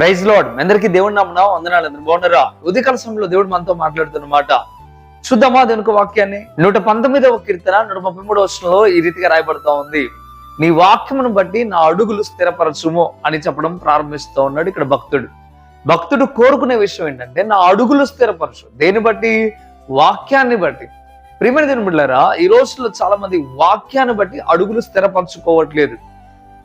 Praise load అందరికీ దేవుడు నమ్మునా వందనాలు అందరు బాగున్నారా? ఉదయకాల సమయంలో దేవుడు మనతో మాట్లాడుతున్నమాట చూద్దామా దేనికి వాక్యాన్ని? నూట పంతొమ్మిదవ కీర్తన నూట ముప్పై మూడవ వచనంలో ఈ రీతిగా రాయబడతా ఉంది. నీ వాక్యమును బట్టి నా అడుగులు స్థిరపరచుము అని చెప్పడం ప్రారంభిస్తూ ఉన్నాడు ఇక్కడ భక్తుడు. భక్తుడు కోరుకునే విషయం ఏంటంటే నా అడుగులు స్థిరపరచు. దేని బట్టి? వాక్యాన్ని బట్టి. ప్రియమైన దీని ఈ రోజుల్లో చాలా మంది వాక్యాన్ని బట్టి అడుగులు స్థిరపరచుకోవట్లేదు.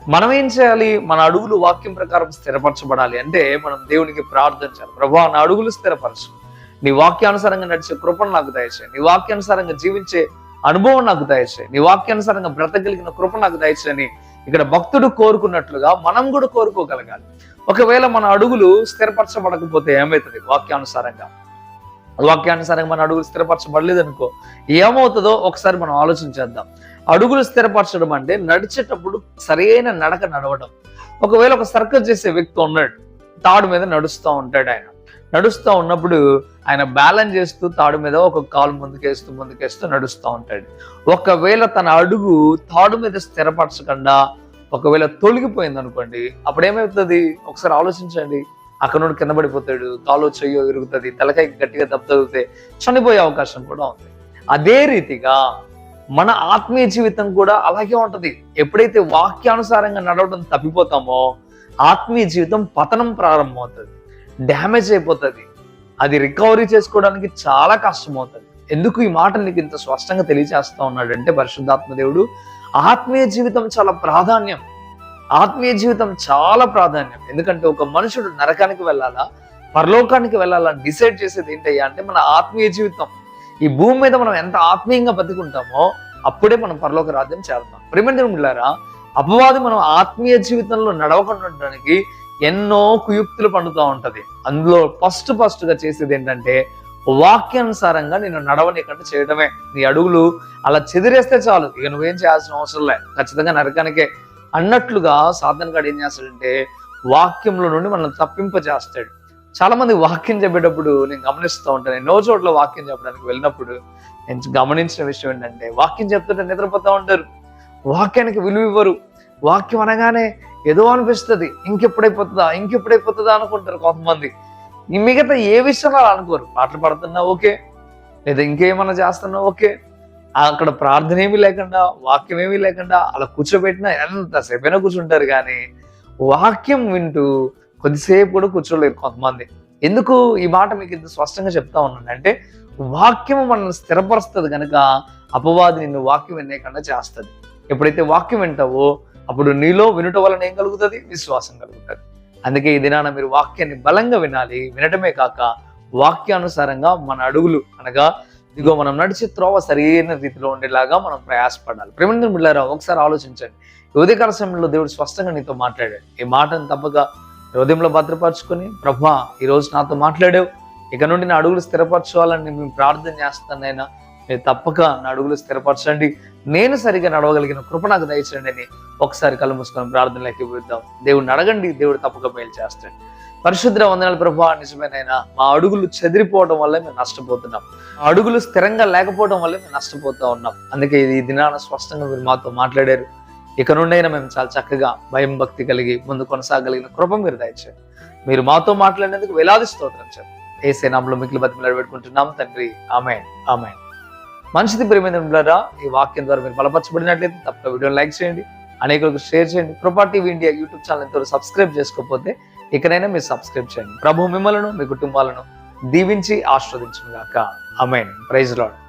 మనం ఏం చేయాలి? మన అడుగులు వాక్యం ప్రకారం స్థిరపరచబడాలి. అంటే మనం దేవునికి ప్రార్థించాలి ప్రభా నా అడుగులు స్థిరపరచు. నీ వాక్యానుసారంగా నడిచే కృపను నాకు దయచేయి. నీ వాక్యానుసారంగా జీవించే అనుభవం నాకు దయచేయి. నీ వాక్యానుసారంగా బ్రతకగలిగిన కృప నాకు దయచేయని ఇక్కడ భక్తుడు కోరుకున్నట్లుగా మనం కూడా కోరుకోగలగాలి. ఒకవేళ మన అడుగులు స్థిరపరచబడకపోతే ఏమవుతుంది? వాక్యానుసారంగా. వాక్యానుసారంగా మన అడుగులు స్థిరపరచబడలేదు అనుకో ఏమవుతుందో ఒకసారి మనం ఆలోచించేద్దాం అడుగులు స్థిరపరచడం అంటే నడిచేటప్పుడు సరైన నడక నడవడం. ఒకవేళ ఒక సర్కస్ చేసే వ్యక్తి ఉన్నాడు తాడు మీద నడుస్తూ ఉంటాడు ఆయన. నడుస్తూ ఉన్నప్పుడు ఆయన బ్యాలెన్స్ చేస్తూ తాడు మీద ఒక కాలు ముందుకేస్తూ ముందుకేస్తూ నడుస్తూ ఉంటాడు. ఒకవేళ తన అడుగు తాడు మీద స్థిరపరచకుండా ఒకవేళ తొలగిపోయింది అనుకోండి అప్పుడు ఏమవుతుంది ఒకసారి ఆలోచించండి. అక్కడ కింద పడిపోతాడు కాలో చెయ్యో ఇరుగుతుంది తలకాయ గట్టిగా దెబ్బ చనిపోయే అవకాశం కూడా ఉంది. అదే రీతిగా మన ఆత్మీయ జీవితం కూడా అలాగే ఉంటది. ఎప్పుడైతే వాక్యానుసారంగా నడవడం తప్పిపోతామో ఆత్మీయ జీవితం పతనం ప్రారంభమవుతుంది. డ్యామేజ్ అయిపోతుంది. అది రికవరీ చేసుకోవడానికి చాలా కష్టం అవుతుంది ఎందుకు ఈ మాట నీకు ఇంత స్పష్టంగా తెలియజేస్తా ఉన్నాడంటే పరిశుద్ధాత్మ దేవుడు ఆత్మీయ జీవితం చాలా ప్రాధాన్యం. ఆత్మీయ జీవితం చాలా ప్రాధాన్యం. ఎందుకంటే ఒక మనుషుడు నరకానికి వెళ్ళాలా? పరలోకానికి వెళ్ళాలా? డిసైడ్ చేసేది ఏంటయ్యా అంటే మన ఆత్మీయ జీవితం. ఈ భూమి మీద మనం ఎంత ఆత్మీయంగా బతుకుంటామో అప్పుడే మనం పరలోక రాజ్యం చేరుతాం. ప్రేమంటారా అపవాది మనం ఆత్మీయ జీవితంలో నడవకుండా ఉండడానికి ఎన్నో కుయుక్తులు పండుతూ ఉంటది. అందులో ఫస్ట్ ఫస్ట్గా చేసేది ఏంటంటే వాక్యానుసారంగా నేను నడవనీకంటే చేయడమే. నీ అడుగులు అలా చెదిరేస్తే చాలు. ఇక నువ్వేం చేయాల్సిన అవసరం లే. ఖచ్చితంగా నరకానికే. అన్నట్లుగా సాధన గాడు ఏం చేస్తాడంటే వాక్యంలో నుండి మనల్ని తప్పింప చేస్తాడు చాలా మంది వాక్యం చెప్పేటప్పుడు నేను గమనిస్తూ ఉంటాను. ఎన్నో చోట్ల వాక్యం చెప్పడానికి వెళ్ళినప్పుడు నేను గమనించిన విషయం ఏంటంటే వాక్యం చెప్తుంటే నిద్రపోతూ ఉంటారు. వాక్యానికి విలువ ఇవ్వరు. వాక్యం అనగానే ఏదో అనిపిస్తుంది. ఇంకెప్పుడైపోతుందా? ఇంకెప్పుడైపోతుందా అనుకుంటారు కొంతమంది. ఈ మిగతా ఏ విషయం అలా అనుకోరు. పాటలు పాడుతున్నా ఓకే. లేదా ఇంకేమన్నా చేస్తున్నా ఓకే. అక్కడ ప్రార్థన ఏమీ లేకుండా వాక్యం ఏమీ లేకుండా అలా కూర్చోబెట్టినా ఎంతసేపైనా కూర్చుంటారు కానీ వాక్యం వింటూ కొద్దిసేపు కూడా కూర్చోలేరు కొంతమంది. ఎందుకు ఈ మాట మీకు ఇంత స్పష్టంగా చెప్తా ఉన్నాను అంటే వాక్యం మనల్ని స్థిరపరుస్తుంది కనుక అపవాది నిన్ను వాక్యం వినేకుండా చేస్తుంది. ఎప్పుడైతే వాక్యం వింటావో అప్పుడు నీలో వినుట వలన ఏం కలుగుతుంది? విశ్వాసం కలుగుతుంది. అందుకే ఈ దినాన మీరు వాక్యాన్ని బలంగా వినాలి. వినటమే కాక వాక్యానుసారంగా మన అడుగులు అనగా ఇదిగో మనం నడిచే త్రోవ సరైన రీతిలో ఉండేలాగా మనం ప్రయాసపడాలి. ప్రేమంద్ర బిళ్ళారా ఒకసారి ఆలోచించండి. ఉదయకాల సమయంలో దేవుడు స్పష్టంగా నీతో మాట్లాడాడు. ఈ మాటను తప్పక హృదయంలో భద్రపరచుకొని ప్రభా ఈ రోజు నాతో మాట్లాడావు. ఇక నుండి నా అడుగులు స్థిరపరచుకోవాలని మేము ప్రార్థన చేస్తానైనా మీరు తప్పక నా అడుగులు స్థిరపరచండి. నేను సరిగా నడవగలిగిన కృప నాకు దయచండి అని ఒకసారి కళ్ళు మూసుకొని ప్రార్థనలోకి ఇద్దాం దేవుడిని అడగండి దేవుడు తప్పక మేలు చేస్తాడు. పరిశుద్ర వందనాలు ప్రభా నిజమేనైనా మా అడుగులు చెదిరిపోవడం వల్ల మేము నష్టపోతున్నాం. అడుగులు స్థిరంగా లేకపోవడం వల్ల మేము నష్టపోతూ ఉన్నాం. అందుకే ఈ దినాన స్పష్టంగా మీరు మాతో మాట్లాడారు. ఇక నుండైనా మేము చాలా చక్కగా భయం భక్తి కలిగి ముందు కొనసాగలిగిన కృప మీరు దయచేయండి. మీరు మాతో మాట్లాడినందుకు వేలాది స్తోత్రం చెప్పండి ఏ సేనాంలో మిగిలి బతిమలాడి పెట్టుకుంటున్నాం తండ్రి. ఆమె ఆమె మంచిది ప్రేమించారా ఈ వాక్యం ద్వారా మీరు బలపరచబడినట్లయితే తప్పక వీడియోని లైక్ చేయండి అనేకులకు షేర్ చేయండి. Krupa TV India YouTube channel ద్వారా సబ్స్క్రైబ్ చేసుకోకపోతే ఇకనైనా మీరు సబ్స్క్రైబ్ చేయండి. ప్రభు మిమ్మలను మీ కుటుంబాలను దీవించి ఆస్వాదించుగాక అమెన్ ప్రైజ్ లాడ్